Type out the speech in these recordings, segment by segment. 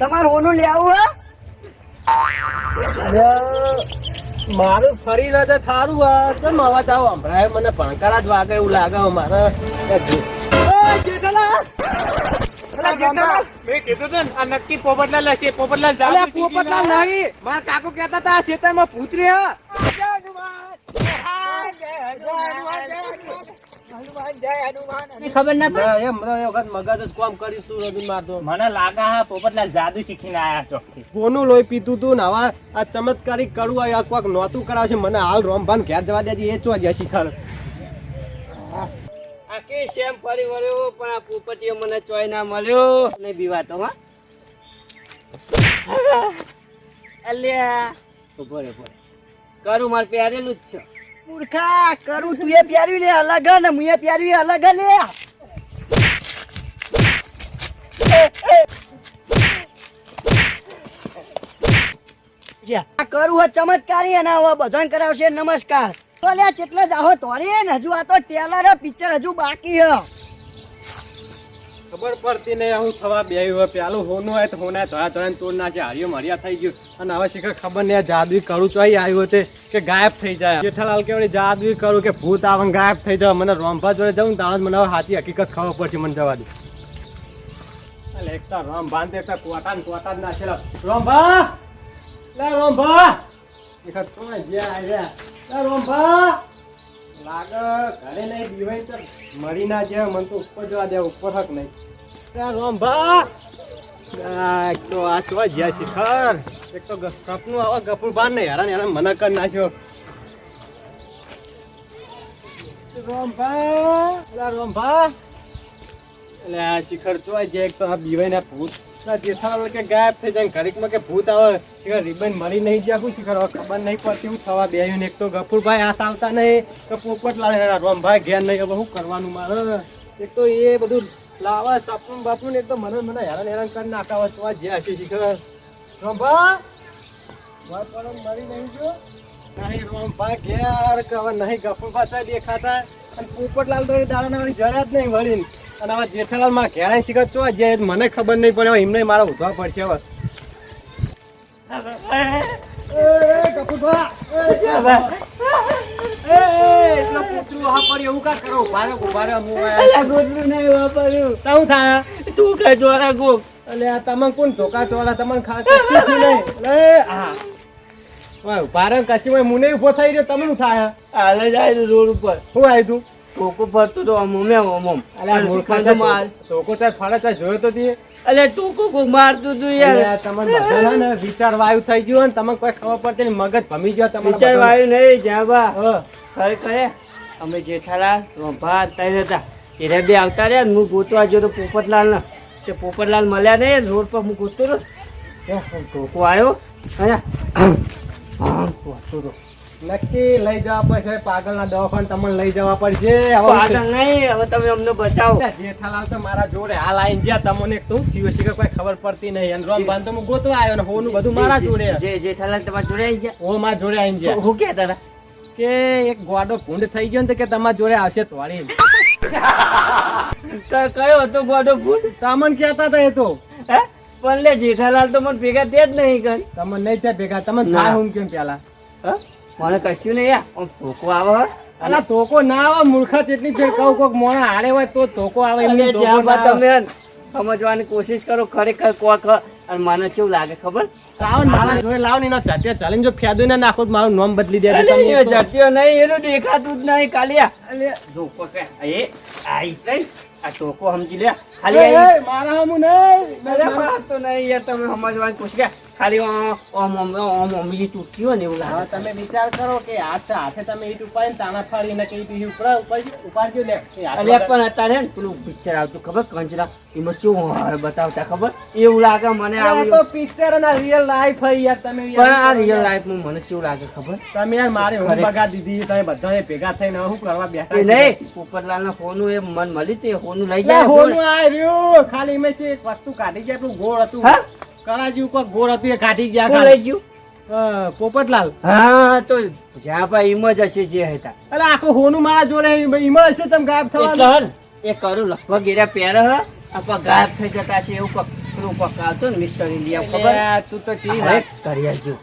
તમારે હોનું લેવું હે. મારું ફરી રહે થારું આ. કેમ આવા? તાવ હમણાં મને ભણકારા જ વાગે એવું લાગે મારે! મેં ને, કાકો કેતા હતા આ ખેતરમાં ભૂતરી હે. ખબર ના ના, એમ વખત મગજ જ કામ કર્યું તું નથી મારતો મને લાગે હા પોપટલાલ જાદુ શીખીને આયા ચોકથી કોનું લોહી પીતું તું ને આ ચમત્કારી કરવું આ કોક નોતું કરાવશે મને હાલ રોમભાન ઘેર જવા દેજે એ ચો જ્યાં શિખર આખી શેમ ફરી વળ્યો પણ આ પોપટીઓ મને ચોય ના મળ્યો. નહીં બીવાતો હા? અલ્યા. ઊભો રે ઊભો કરું મારે પહેરેલું જ છે. મૂર્ખા, કરું તું એ પ્યાર્યું ને અલગ ને, હું એ એ અલગ લે. આ કરું હે ચમત્કારી અને હવે બધાને કરાવશે નમસ્કાર. તો લ્યા ચેટલા જાહો તોરી ને, હજુ આ તો ટેલર પિક્ચર હજુ બાકી હ. ખબર પડતી નહીં, હું થવા બે પેલું હોનું હોય તો હોના ધોળા ધોળા તોડ નાખે હારીઓ મર્યા થઈ ગયું. અને હવે શીખર ખબર નહીં, આ જાદુઈ કરું ચોઈ આવ્યું તે. કે ગાયબ થઈ જાય. જેઠાલાલ કે વળી જાદુઈ કરું કે ભૂત આવે ગાયબ થઈ જાય મને રોમભા જોડે જવું તાણ મને સાચી હકીકત ખબર પડશે મને જવા દે. એકતા ને એકતા કોટા જ રોમભા! લે, રોમભા! શિખર તો જ્યાં આવ્યા લે, રોમભા! લાગે નહીં દીવાય તો મરી ના જાય. મને તો ઉપર જવા દે, ઉપર હક નહીં. ત્યાં રોમભા! જ્યાં જે એક ભૂત કે ગાયબ થઈ જાય ઘરેકમાં કે ભૂત આવે શિખર રિબન મરી નહીં ગયા શું શિખર ખબર નહીં પડતી હું થવા બે એક તો ગફુરભાઈ હાથ આવતા નહીં તો પોપટલાલ રોમભાઈ ઘેર નહીં હવે શું કરવાનું મારે એક તો એ બધું લાવા સપનું બાપનું એક તો મને મને હેરાન હેરાન કરી નાખાવા તો જે હશે શીખ રોમભા વાત પણ મરી નહીં જો નહીં રોમભા ઘેર કવર નહીં ગફુરભા તો દેખાતા. અને પોપટલાલ તો દાડાના વાળી જરા જ નહીં વળીને. અને હવે જેઠાલાલમાં ઘેરાઈ શીખત તો જે મને ખબર નહીં પડે એમને મારા ઉધવા પડશે હવે. એ, ગફુરભા, એ, ગફુરભા. એ, એ, એટલો પૂતરું હા પડી એવું કાં કરો? ઊભા રહો, ઊભા રહો, હું આ- અલ્યા ગોટલું નહીં વાપર્યું તો થાય? તું કઈ જોરા ગોક અલે આ તમને કોણ ધોકા ચોરા તમને ખા કશું થયું નહીં ઊભા થઈ રહ્યો તમને શું થાય હાલે જાય રોડ ઉપર શું આવ્યું તું ટોકો ફરતો તો આમ ઓમે આમ આમ. અલે મૂર્ખા તો માર. ધોકો ચાલ ફરે ચાલ જોયો તો તી. અલે ટોકો કોક મારતું તું યાર. તમને બધા ને વિચાર વાયુ થઈ ગયું ને તમને કોઈ ખબર પડતી નહીં મગજ ભમી ગયો તમારા વિચાર વાયુ નહીં જાબા ખરે ખરેખર અમે જેઠાલાલ રોંભા તઈ હતા. એને બે આવતા રહ્યા ને હું ગોતવા ગયો તો પોપટલાલ ને. તે પોપટલાલ મળ્યા નહીં રોડ પર હું ગોતતો હતો ટોકો આવ્યો આમ ગોતતો હતો. નક્કી લઈ જવા પડશે. પાગલના દવાખાને તમને લઈ જવા પડશે. હવે પાછળ નહીં હવે તમે અમને બચાવો. જેઠાલાલ તો મારા જોડે. હાલ આવીને જ્યાં તમને શું થયું છે કે કોઈ ખબર પડતી નહીં. અને રોમ તો હું ગોતવા આવ્યો ને હોનું બધું મારા જોડે. જે જેઠાલાલ તમારા જોડે આવી ગયા? ઓ મારા જોડે આવી ગયા હું કહેતા હતા કે એક ગોડો ભૂંડ થઈ ગયો ને કે તમારા જોડે આવશે તોડી. કયો હતો ગોડો ભૂત તમને કહેતા હતા એ તો. હે? પણ લે જેઠાલાલ તો મને ભેગા તે જ નહીં કરી તમને નહીં થયા ભેગા. તમે ના. થાય હું કેમ પેલા? હે? મને કશું નહીં યાર. આમ ટોકો આવે. અલા તોકો ના આવે મૂર્ખા જેટલી ફેર કહું કોક મોણા હારે હોય તો ધોકો આવે એમને તમે સમજવાની કોશિશ કરો ખરેખર કોક અને મને કેવું લાગે ખબર? લાવો મારા જોડે લાવો ને ચાટિયા ચાલીને જો ફેદો ને નાખો તો મારું નામ બદલી દે તમે એ નહીં એનું દેખાતું જ નહીં કાલિયા. જો પકડ એ આઈ તઈ આ ટોકો સમજી લે. ખાલી મારા હમું નહીં. તો નહીં યાર તમે સમજવાની કોશિશ ખાલી આમ તૂટતી હોય ને એવું લાગે. તમે વિચાર કરો કે હાથ હાથે તમે ઈટ ઉપાડીને તાણા ફાડીને કે ઈટ ઉપરા ઉપાડી ઉપાડજો લે પણ અત્યારે ને પેલું પિક્ચર આવતું ખબર? કંચરા એમાં હોય બતાવતા ખબર? એવું લાગે મને આવું તો પિક્ચર ના રિયલ લાઈફ હોય યાર તમે પણ આ રિયલ લાઈફ લાઈફમાં મને કેવું લાગે ખબર? તમે યાર મારે ઊંઘ ખરેખર. દીધી તમે બધાને ભેગા થઈને શું કરવા બેઠા? નહીં ઉપરલાલ ના ફોનું એ મન મળી તે ફોન લઈ જાય હોનું આ રહ્યું. ખાલી મેં એક વસ્તુ કાઢી ગયા પેલું ગોળ હતું. હા? કરાજી ઉપર ગોળ હતી કાઢી ગયા કોણ લઈ ગયું? પોપટલાલ. હા તો જ્યાં ભાઈ એમ જ હશે જે હતા. અલે આખો હોનું મારા જોડે ઈમ હશે તમ ગાયબ એટલે થવાનું? એ કરું લગભગ એરા પહેરે હ. આ ગાયબ થઈ જતા છે એવું પગ પેલું ને મિસ્ટર ઇન્ડિયા ખબર? તું તો ચી વાત કરી આજુ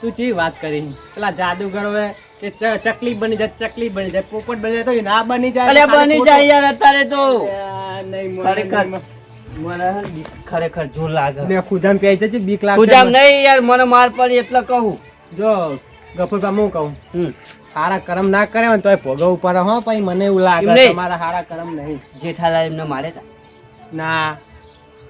તું ચી વાત કરી? પેલા જાદુગર હોય કે ચકલી બની જાય ચકલી બની જાય પોપટ બની જાય તો ના બની જાય બની જાય યાર અત્યારે તો. નહીં મને ખરેખર જોર લાગે. ને ખુજામ કહે છે બીક લાગે ખુજામ નહીં યાર મને માર પડી એટલે કહું. જો ગફુરભા હું કહું. હમ. હારા કરમ ના કરે ને તોય ભોગવ ઉપર હો પછી મને એવું લાગે તમારા હારા કરમ નહીં. જેઠાલાલ એમને મારે તા. ના.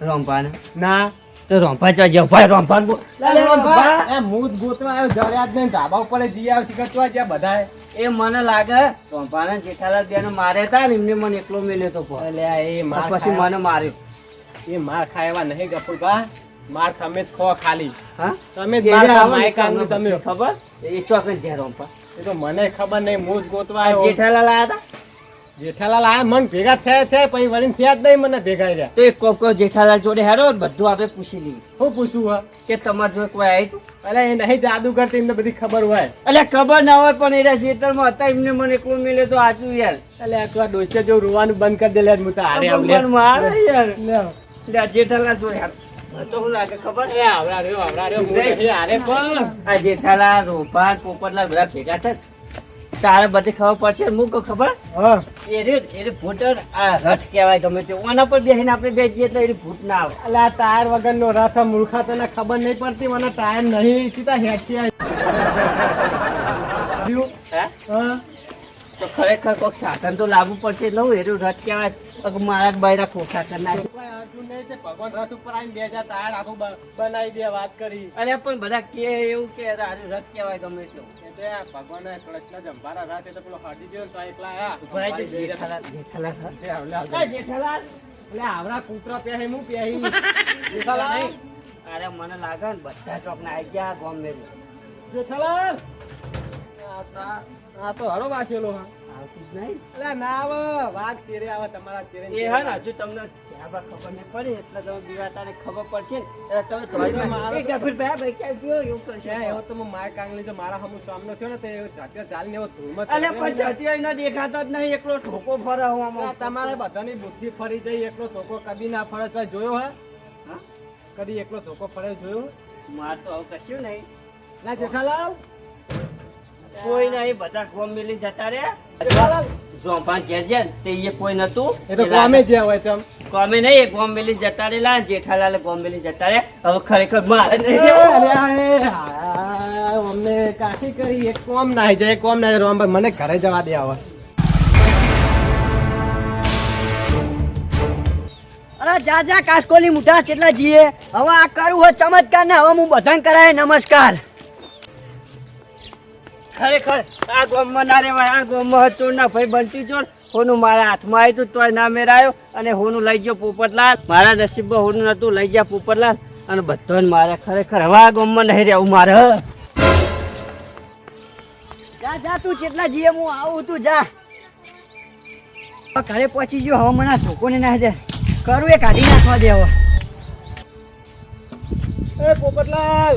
રોંભાને. ના. તો રોંભા જો જાવ ભાઈ રોંભા એ મૂત ગોતવા આવ્યો જળ્યા જ નહીં ધાબા ઉપર જી આવ શીખતવા જ્યાં બધાએ. એ મને લાગે રોંભાને જેઠાલાલ બેને મારે તા ને એમને મને એકલો મેલ્યો તો લે અલ્યા એ માર પછી મને માર્યો. એ માર ખાય એવા નહીં ગફુરભા માર તમે જ ખો ખાલી. હા? તમે જ માર જે માય તમે. ખબર? એ ચોકન જ્યાં રોંભા એ તો મને ખબર નહીં હું જ ગોતવા આવ્યો. જેઠાલાલ આયા તા જેઠાલાલ આ મન ભેગા થયા થયા પછી વળીને થયા જ નહીં મને ભેગા રહ્યા. તો એક કોક કોક જેઠાલાલ જોડે હેરો બધું આપણે પૂછી લઈએ. હું પૂછું હા? કે તમાર જોડે કોઈ આવ્યું તું? અલે એ નહીં જાદુ કરતી એમને બધી ખબર હોય. એટલે ખબર ના હોય પણ એના ખેતરમાં હતા એમને મને એકલું મિલે તો આજુ યાર. એટલે આ તો આ ડોસિયા રોવાનું બંધ કરી દે લે હું તો હારે આવું લે મારે યાર. લે. મને તો શું લાગે ખબર? એ આવડા રહ્યો આવડા રહ્યો હું હારે પણ. આ જેઠાલા રોપાન પોપટલા બધા ભેગા થાય તારે બધી ખબર પડશે હું કહું ખબર? હા. એ એ ભૂટર આ રથ કહેવાય ગમે તે. ઓના પર બેસીને આપણે બેસીએ એટલે એની ભૂત ના આવે. એટલે આ ટાયર વગરનો રથ મૂર્ખા તને ખબર નહીં પડતી મને ટાયર નહીં સીધા હેઠી આવ્યું. તો ખરેખર કોઈક સાધન તો લાવવું પડશે. એટલે એનું રથ કહેવાય. મારા બૈરા ખોખા કરી નાખે ભગવાન રથ ઉપર આવીને બે હજાર આખું બનાવી દે વાત કરી અરે પણ બધા કે એવું કે રથ કહેવાય ગમે તેવું એ તો. આ કૃષ્ણ જંભારા રાતે તો પેલો હાડી ગયો તો એકલા. જેઠાલાલ. જેઠાલાલ. જેઠાલાલ એટલે આવડા કૂતરા પહેરી હું પહેરી. જેઠાલાલ. અરે મને લાગે ને બધા ચોકના આવી ગયા ગોમ જેઠાલાલ! આ તો હરો એકલો ઠોકો ફરે હું. તમારે બધાની બુદ્ધિ ફરી જઈ એકલો ધોકો કદી ના ફરે તો જોયો હા? કદી એકલો ધોકો ફરે જોયો માર તો આવું કશું નહીં ના, જેઠાલાલ કોઈ નહીં બધા ગોમ મિલી જતા રે જેઠાલાલ ઘેર છે તે એ કોઈ નતું એ તો કોમે જ્યાં હોય ચમ ગોમે નહીં એ ગોમ મિલી જતા રે લા જેઠાલાલ ગોમ મિલી જતા રે હવે ખરેખર મારે નહીં. અમને કાઠી કરી એક કોમ ના જાય કોમ ના જાય રોમભાઈ મને ઘરે જવા દે આવે અરે જા જા કાસકોલી મુઠા કેટલા જીએ? હવે આ કરું હોય ચમત્કાર ને હવે હું બધાને કરાય નમસ્કાર. ખરેખર આ ગોમમાં ના રેવાય આ ગોમમાં ચોર ના ભાઈ બનતી ચોર હોનું મારા હાથમાં આવ્યું તું તોય ના મેરાયો. અને હોનું લઈ ગયો પોપટલાલ. મારા નસીબમાં હોનું નતું લઈ ગયા પોપટલાલ. અને બધો મારે ખરેખર હવે આ ગોમમાં નહીં રહેવું મારે. જા જા તું જેટલા જીએ હું આવું તું જા. ઘરે પહોંચી ગયો હવે મને ધોકોને ના દે. કરું એ કાઢી નાખવા દે હવે. એ પોપટલાલ!